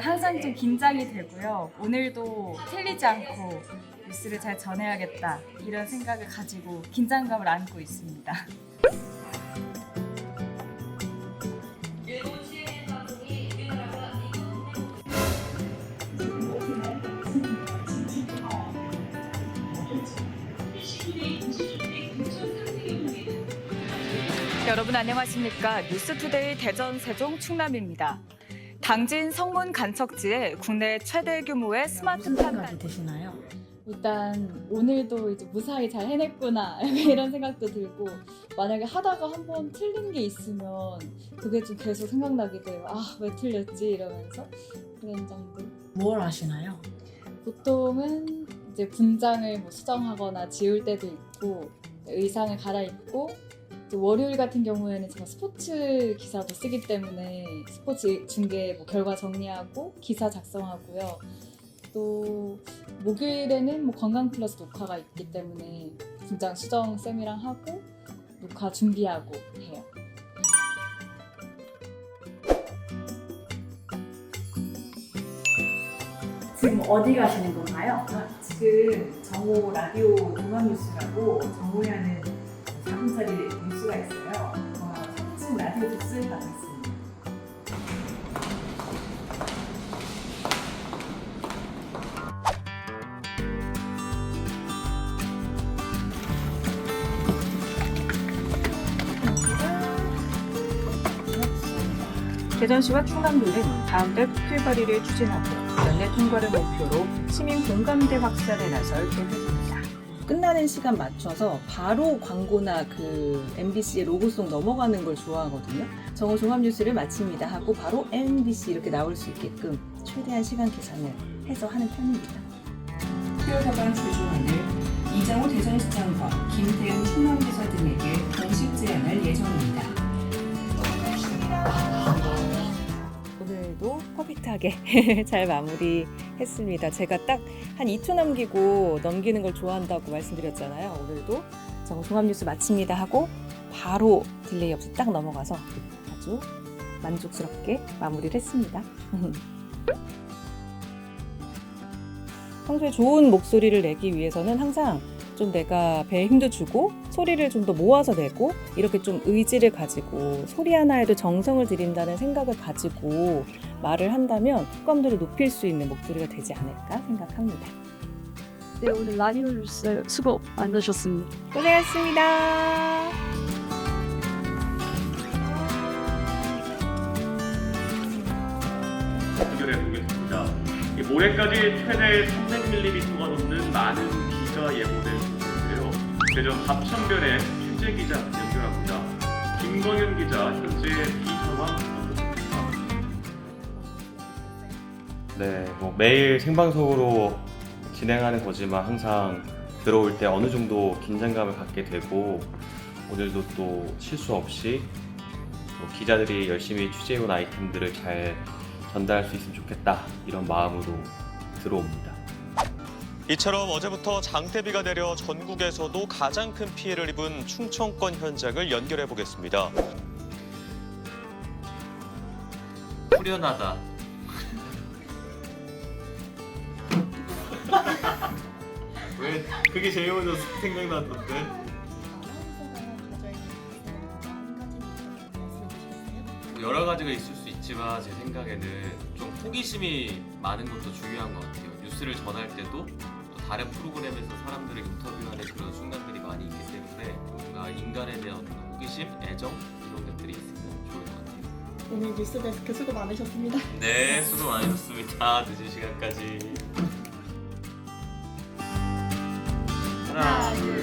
항상 좀 긴장이 되고요. 오늘도 틀리지 않고 뉴스를 잘 전해야겠다 이런 생각을 가지고 긴장감을 안고 있습니다. 여러분 안녕하십니까 뉴스투데이 대전 세종 충남입니다. 당진 성문 간척지에 국내 최대 규모의 스마트 무슨 판단 생각이 드시나요? 일단 오늘도 이제 무사히 잘 해냈구나 이런 생각도 들고 만약에 하다가 한번 틀린 게 있으면 그게 좀 계속 생각나게 돼요. 아 왜 틀렸지 이러면서 그런 정도. 뭘 하시나요? 보통은 이제 분장을 뭐 수정하거나 지울 때도 있고 의상을 갈아입고 월요일 같은 경우에는 제가 스포츠 기사도 쓰기 때문에 스포츠 중계 뭐 결과 정리하고 기사 작성하고요. 또 목요일에는 뭐 건강 플러스 녹화가 있기 때문에 분장 수정 쌤이랑 하고 녹화 준비하고 해요. 지금 어디 가시는 건가요? 지금 정오 라디오 종합뉴스라고 정오라는 4분짜리 뉴스가 있어요. 어, 청춘 라디오 뉴스를 가고 있습니다. 대전시와 충남도는 다음 달 토필 발의를 추진하고 연내 통과를 목표로 시민 공감대 확산에 나설 계획입니다. 끝나는 시간 맞춰서 바로 광고나 그 MBC의 로고송 넘어가는 걸 좋아하거든요. 정오 종합뉴스를 마칩니다 하고 바로 MBC 이렇게 나올 수 있게끔 최대한 시간 계산을 해서 하는 편입니다. 수요사관 최종안을 이장호 대전시장과 김태우 충남지사 등에게 공식 제안할 예정입니다. 오늘도 퍼펙트하게 잘 마무리 했습니다. 제가 딱 한 2초 남기고 넘기는 걸 좋아한다고 말씀드렸잖아요. 오늘도 정오 종합 뉴스 마칩니다 하고 바로 딜레이 없이 딱 넘어가서 아주 만족스럽게 마무리를 했습니다. 평소에 좋은 목소리를 내기 위해서는 항상 좀 내가 배에 힘도 주고 소리를 좀 더 모아서 내고 이렇게 좀 의지를 가지고 소리 하나에도 정성을 들인다는 생각을 가지고 말을 한다면 호감도를 높일 수 있는 목소리가 되지 않을까 생각합니다. 네, 오늘 라디오 뉴스 수고 많으셨습니다. 고생하셨습니다. 연결해 보겠습니다. 이 모레까지 최대 300mm가 넘는 많은 비가 예보된 상태인데요. 대전 합천변에 취재 기자 연결합니다. 김광현 기자 현재 비 상황 어떻습니까? 네, 뭐 매일 생방송으로 진행하는 거지만 항상 들어올 때 어느 정도 긴장감을 갖게 되고 오늘도 또 실수 없이 또 기자들이 열심히 취재해온 아이템들을 잘 전달할 수 있으면 좋겠다 이런 마음으로 들어옵니다. 이처럼 어제부터 장대비가 내려 전국에서도 가장 큰 피해를 입은 충청권 현장을 연결해 보겠습니다. 후련하다. 왜 그게 제일 먼저 생각났던데? 여러 가지가 있을 수 있지만 제 생각에는 좀 호기심이 많은 것도 중요한 것 같아요. 뉴스를 전할 때도 또 다른 프로그램에서 사람들을 인터뷰하는 그런 순간들이 많이 있기 때문에 뭔가 인간에 대한 어떤 호기심, 애정 이런 것들이 있으면 좋을 것 같아요. 오늘 뉴스 데스크 수고 많으셨습니다. 네, 수고 많으셨습니다. 늦은 시간까지. 하나, 둘, 셋.